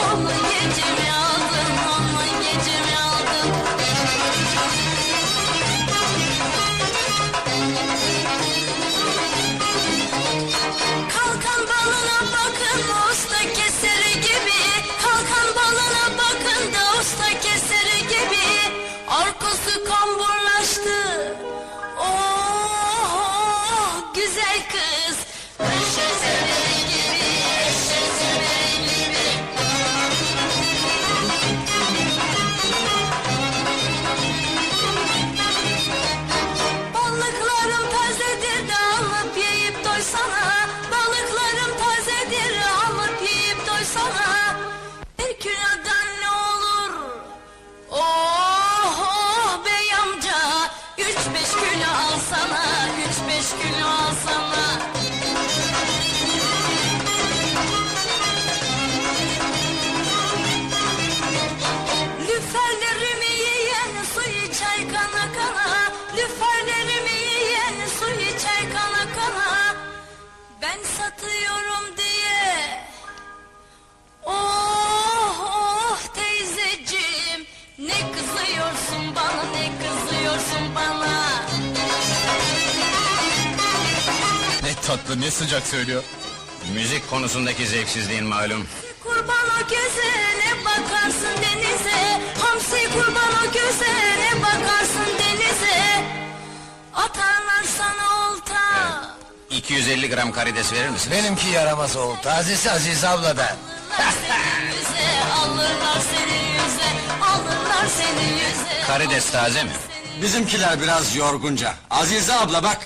Oh my beş kilo alsana, üç beş kilo alsana. Tatlı ne sıcak söylüyor. Müzik konusundaki zevksizliğin malum. Kurban o göze ne bakarsın denize Hamsi kurban o göze ne bakarsın denize Atarlar sana olta 250 gram karides verir misin? Benimki yaramaz oğul. Tazesi Aziz. Alırlar seni yüze, alırlar seni yüze, alırlar seni yüze. Karides taze mi? Bizimkiler biraz yorgunca. Azize abla bak,